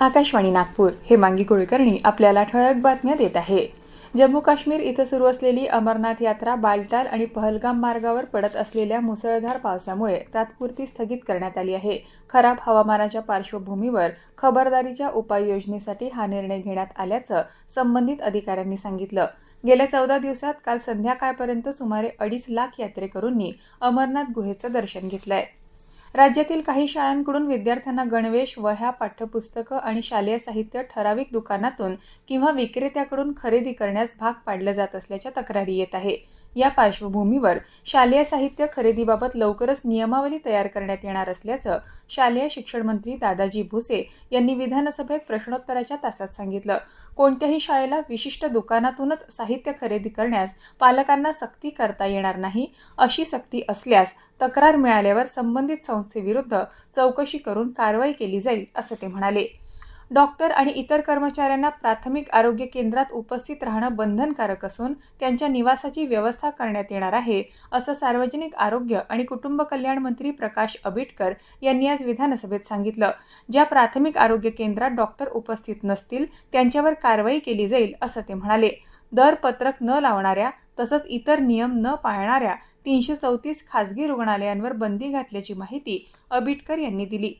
आकाशवाणी नागपूर हे मांगी कुलकर्णी आपल्याला ठळक बातम्या देत आहे. जम्मू काश्मीर इथं सुरू असलेली अमरनाथ यात्रा बालटाल आणि पहलगाम मार्गावर पडत असलेल्या मुसळधार पावसामुळे तात्पुरती स्थगित करण्यात आली आहे. खराब हवामानाच्या पार्श्वभूमीवर खबरदारीच्या उपाययोजनेसाठी हा निर्णय घेण्यात आल्याचं संबंधित अधिकाऱ्यांनी सांगितलं. गेल्या चौदा दिवसात काल संध्याकाळपर्यंत सुमारे अडीच लाख यात्रेकरूंनी अमरनाथ गुहेचं दर्शन घेतलंय. राज्यातील काही शाळांकडून विद्यार्थ्यांना गणवेश वह्या पाठ्यपुस्तकं आणि शालेय साहित्य ठराविक दुकानातून किंवा विक्रेत्याकडून खरेदी करण्यास भाग पाडलं जात असल्याच्या तक्रारी येत आहे. या पार्श्वभूमीवर शालेय साहित्य खरेदीबाबत लवकरच नियमावली तयार करण्यात येणार असल्याचं शालेय शिक्षण मंत्री दादाजी भुसे यांनी विधानसभेत प्रश्नोत्तराच्या तासात सांगितलं. कोणत्याही शाळेला विशिष्ट दुकानातूनच साहित्य खरेदी करण्यास पालकांना सक्ती करता येणार नाही अशी सक्ती असल्यास तक्रार मिळाल्यावर संबंधित संस्थेविरुद्ध चौकशी करून कारवाई केली जाईल असं ते म्हणाले. डॉक्टर आणि इतर कर्मचाऱ्यांना प्राथमिक आरोग्य केंद्रात उपस्थित राहणं बंधनकारक असून त्यांच्या निवासाची व्यवस्था करण्यात येणार आहे असं सार्वजनिक आरोग्य आणि कुटुंब कल्याण मंत्री प्रकाश आबिटकर यांनी आज विधानसभेत सांगितलं. ज्या प्राथमिक आरोग्य केंद्रात डॉक्टर उपस्थित नसतील त्यांच्यावर कारवाई केली जाईल असं ते म्हणाले. दर पत्रक न लावणाऱ्या तसंच इतर नियम न पाळणाऱ्या तीनशे चौतीस खासगी रुग्णालयांवर बंदी घातल्याची माहिती अबिटकर यांनी दिली.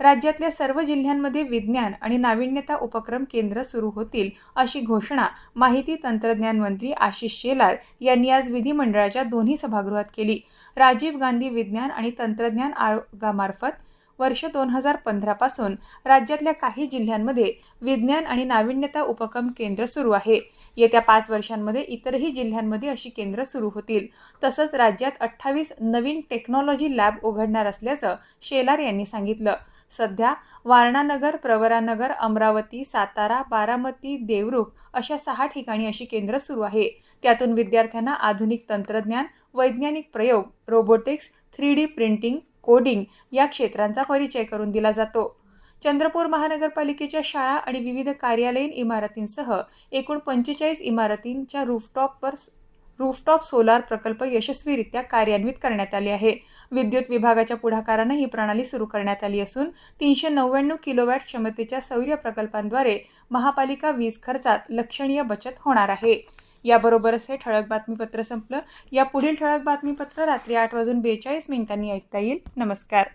राज्यातल्या सर्व जिल्ह्यांमध्ये विज्ञान आणि नाविन्यता उपक्रम केंद्र सुरू होतील अशी घोषणा माहिती तंत्रज्ञान मंत्री आशिष शेलार यांनी आज विधिमंडळाच्या दोन्ही सभागृहात केली. राजीव गांधी विज्ञान आणि तंत्रज्ञान आयोगामार्फत वर्ष दोन हजार पंधरापासून राज्यातल्या काही जिल्ह्यांमध्ये विज्ञान आणि नाविन्यता उपक्रम केंद्र सुरू आहे. येत्या पाच वर्षांमध्ये इतरही जिल्ह्यांमध्ये अशी केंद्र सुरू होतील. तसंच राज्यात अठ्ठावीस नवीन टेक्नॉलॉजी लॅब उघडणार असल्याचं शेलार यांनी सांगितलं. सध्या वारणानगर प्रवरानगर अमरावती सातारा बारामती देवरुख अशा सहा ठिकाणी अशी केंद्र सुरू आहे. त्यातून विद्यार्थ्यांना आधुनिक तंत्रज्ञान वैज्ञानिक प्रयोग robotics three D printing coding या क्षेत्रांचा परिचय करून दिला जातो. चंद्रपूर महानगरपालिकेच्या शाळा आणि विविध कार्यालयीन इमारतींसह एकूण पंचेचाळीस इमारतींच्या रूफटॉपवर रूफटॉप सोलार प्रकल्प यशस्वीरित्या कार्यान्वित करण्यात आले आहे. विद्युत विभागाच्या पुढाकारानं ही प्रणाली सुरू करण्यात आली असून तीनशे नव्याण्णव किलोवॅट क्षमतेच्या सौर्य प्रकल्पांद्वारे महापालिका वीज खर्चात लक्षणीय बचत होणार आहे. याबरोबरच हे ठळक बातमीपत्र संपलं. या पुढील ठळक बातमीपत्र रात्री आठ वाजून बेचाळीस मिनिटांनी ऐकता येईल. नमस्कार.